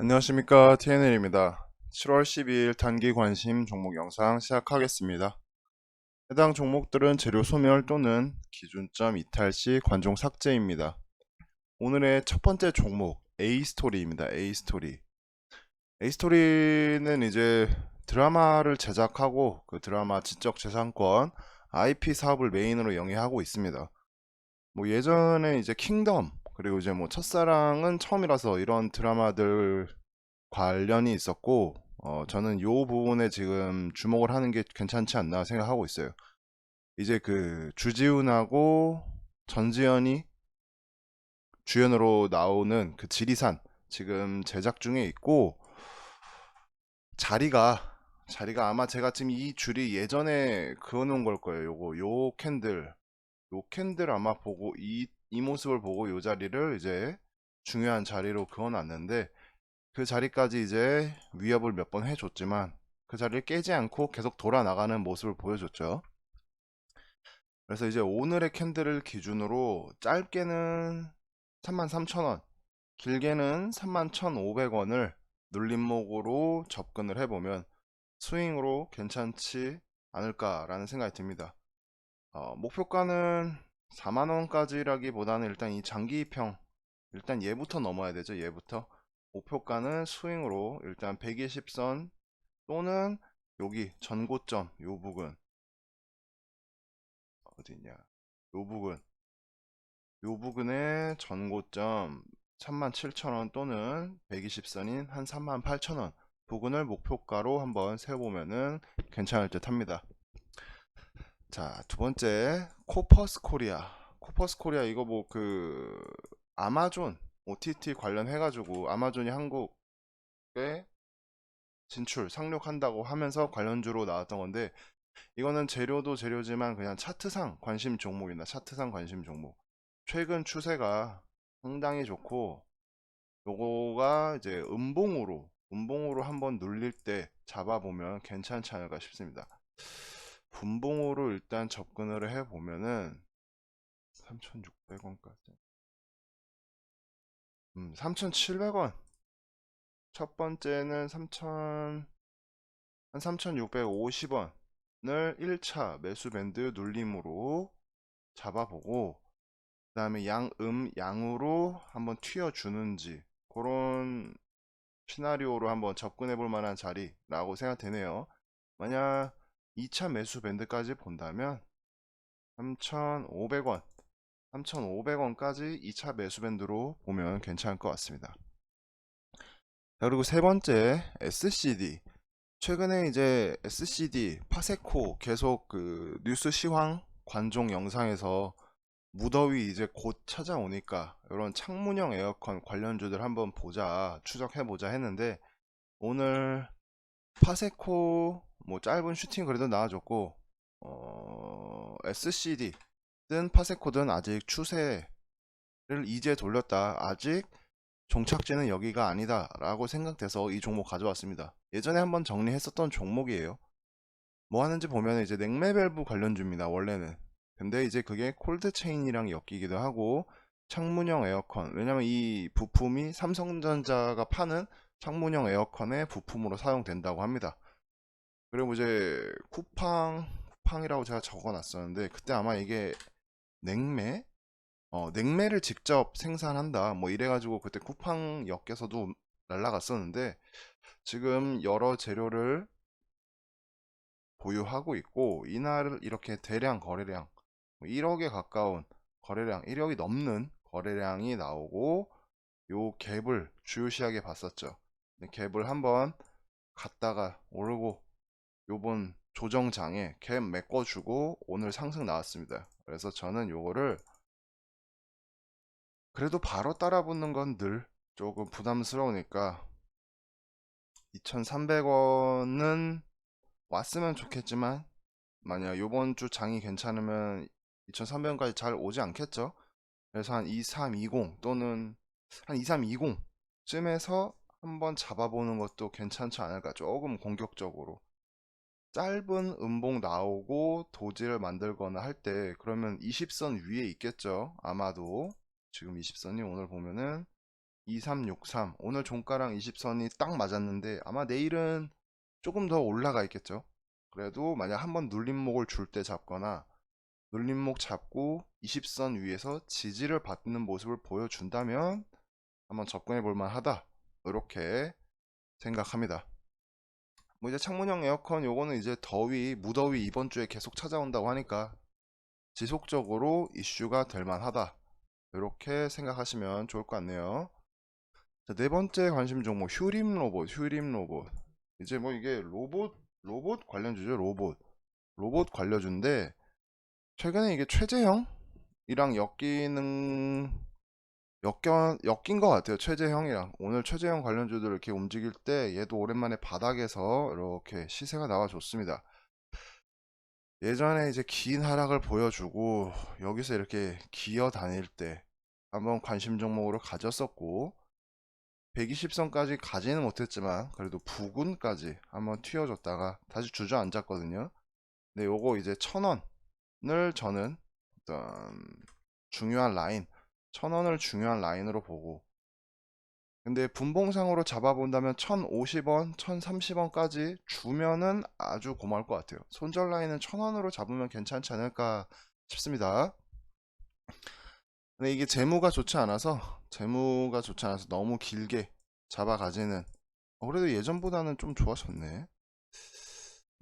안녕하십니까 TNL입니다. 7월 12일 단기 관심 종목 영상 시작하겠습니다. 해당 종목들은 재료 소멸 또는 기준점 이탈 시 관종 삭제입니다. 오늘의 첫 번째 종목 A스토리입니다. A스토리. A스토리는 이제 드라마를 제작하고 그 드라마 지적 재산권 IP 사업을 메인으로 영위하고 있습니다. 뭐 예전에 이제 킹덤 그리고 이제 뭐 첫사랑은 처음이라서 이런 드라마들 관련이 있었고 어 저는 요 부분에 지금 주목을 하는 게 괜찮지 않나 생각하고 있어요. 이제 그 주지훈하고 전지현이 주연으로 나오는 그 지리산 지금 제작 중에 있고 자리가 자리가 아마 제가 지금 이 줄이 예전에 그어놓은 걸 거예요. 요거 요 캔들 요 캔들 아마 보고 이, 이 모습을 보고 요 자리를 이제 중요한 자리로 그어놨는데 그 자리까지 이제 위협을 몇 번 해줬지만 그 자리를 깨지 않고 계속 돌아 나가는 모습을 보여줬죠. 그래서 이제 오늘의 캔들을 기준으로 짧게는 33,000원, 길게는 31,500원을 눌림목으로 접근을 해보면 스윙으로 괜찮지 않을까라는 생각이 듭니다. 어, 목표가는 4만원까지라기보다는 일단 이 장기평 일단 얘부터 넘어야 되죠 얘부터. 목표가는 스윙으로 일단 120선 또는 여기 전고점 요 부근. 어디냐? 요 부근. 요 부근의 전고점 37,000원 또는 120선인 한 38,000원. 부근을 목표가로 한번 세워보면은 괜찮을 듯 합니다. 자, 두 번째, 코퍼스 코리아. 코퍼스 코리아 이거 뭐 그 아마존 OTT 관련해 가지고 아마존이 한국에 진출, 상륙한다고 하면서 관련주로 나왔던 건데 이거는 재료도 재료지만 그냥 차트상 관심 종목이나 차트상 관심 종목. 최근 추세가 상당히 좋고 요거가 이제 음봉으로 음봉으로 한번 눌릴 때 잡아보면 괜찮지 않을까 싶습니다. 분봉으로 일단 접근을 해 보면은 3,600원까지. 음, 3,700원. 첫 번째는 3,000 한 3,650원을 1차 매수 밴드 눌림으로 잡아보고 그 다음에 양음 양으로 한번 튀어 주는지 그런 시나리오로 한번 접근해 볼 만한 자리라고 생각되네요. 만약 2차 매수 밴드까지 본다면 3,500원 3,500원까지 2차 매수 밴드로 보면 괜찮을 것 같습니다. 자, 그리고 세 번째 SCD 최근에 이제 SCD 파세코 계속 그 뉴스 시황 관종 영상에서 무더위 이제 곧 찾아오니까 이런 창문형 에어컨 관련주들 한번 보자 추적해 보자 했는데 오늘 파세코 뭐 짧은 슈팅 그래도 나와줬고 어, SCD 든 파세코든 아직 추세를 이제 돌렸다. 아직 종착지는 여기가 아니다 라고 생각돼서 이 종목 가져왔습니다. 예전에 한번 정리했었던 종목이에요. 뭐 하는지 보면 이제 냉매 밸브 관련주입니다 원래는. 근데 이제 그게 콜드 체인이랑 엮이기도 하고 창문형 에어컨. 왜냐면 이 부품이 삼성전자가 파는 창문형 에어컨의 부품으로 사용된다고 합니다 그리고 이제 쿠팡 쿠팡이라고 제가 적어 놨었는데 그때 아마 이게 냉매? 어 냉매를 직접 생산한다. 뭐 이래가지고 그때 쿠팡 역에서도 날라갔었는데 지금 여러 재료를 보유하고 있고 이날 이렇게 대량 거래량 1억에 뭐 가까운 거래량 1억이 넘는 거래량이 나오고 요 갭을 주요시하게 봤었죠. 갭을 한번 갔다가 오르고 요번 조정장에 갭 메꿔주고 오늘 상승 나왔습니다. 그래서 저는 요거를 그래도 바로 따라 붙는 건 늘 조금 부담스러우니까 2300원은 왔으면 좋겠지만 만약 요번 주 장이 괜찮으면 2300원까지 잘 오지 않겠죠? 그래서 한 2320 또는 한 2320 쯤에서 한번 잡아보는 것도 괜찮지 않을까 조금 공격적으로 짧은 음봉 나오고 도지를 만들거나 할 때 그러면 20선 위에 있겠죠 아마도 지금 20선이 오늘 보면은 2363 오늘 종가랑 20선이 딱 맞았는데 아마 내일은 조금 더 올라가 있겠죠. 그래도 만약 한번 눌림목을 줄 때 잡거나 눌림목 잡고 20선 위에서 지지를 받는 모습을 보여준다면 한번 접근해 볼 만 하다. 이렇게 생각합니다. 뭐 이제 창문형 에어컨 요거는 이제 더위, 무더위 이번 주에 계속 찾아온다고 하니까 지속적으로 이슈가 될 만하다. 이렇게 생각하시면 좋을 것 같네요. 자, 네 번째 관심 종목 휴림 로봇, 휴림 로봇. 이제 뭐 이게 로봇 로봇 관련주죠, 로봇. 로봇 관련주인데 최근에 이게 최재형이랑 엮이는 엮여, 엮인 것 같아요. 최재형이랑 오늘 최재형 관련주들 이렇게 움직일 때 얘도 오랜만에 바닥에서 이렇게 시세가 나와줬습니다. 예전에 이제 긴 하락을 보여주고 여기서 이렇게 기어 다닐 때 한번 관심 종목으로 가졌었고 120선까지 가지는 못했지만 그래도 부근까지 한번 튀어줬다가 다시 주저앉았거든요. 근데 요거 이제 천원을 저는 어떤 중요한 라인 천원을 중요한 라인으로 보고 근데 분봉상으로 잡아본다면 1050원, 1030원까지 주면은 아주 고마울 것 같아요. 손절 라인은 1000원으로 잡으면 괜찮지 않을까 싶습니다. 근데 이게 재무가 좋지 않아서 재무가 좋지 않아서 너무 길게 잡아가지는 어, 그래도 예전보다는 좀 좋아졌네.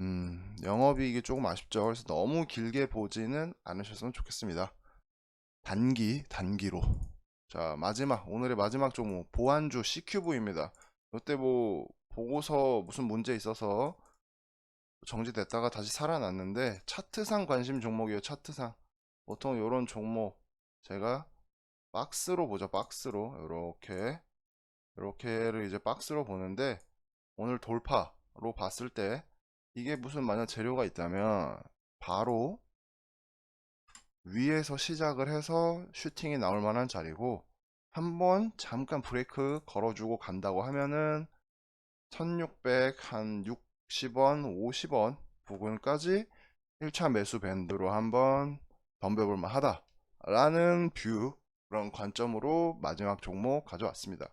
음, 영업이익이 조금 아쉽죠. 그래서 너무 길게 보지는 않으셨으면 좋겠습니다. 단기, 단기로. 자, 마지막, 오늘의 마지막 종목, 보안주 C큐브입니다. 이때 뭐, 보고서 무슨 문제 있어서 정지됐다가 다시 살아났는데, 차트상 관심 종목이에요, 차트상. 보통 이런 종목, 제가 박스로 보죠, 박스로. 이렇게, 이렇게를 이제 박스로 보는데, 오늘 돌파로 봤을 때, 이게 무슨 만약 재료가 있다면, 바로 위에서 시작을 해서 슈팅이 나올 만한 자리고 한번 잠깐 브레이크 걸어주고 간다고 하면은 1600 한 60원, 50원 부근까지 1차 매수 밴드로 한번 덤벼볼 만 하다 라는 뷰 그런 관점으로 마지막 종목 가져왔습니다.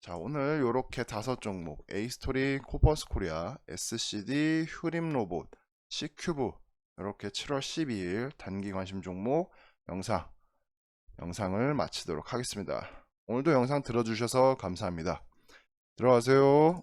자 오늘 이렇게 다섯 종목 에이스토리, 코버스 코리아, SCD, 휴림 로봇, C큐브 이렇게 7월 12일 단기 관심 종목 영상 영상을 마치도록 하겠습니다. 오늘도 영상 들어주셔서 감사합니다. 들어가세요.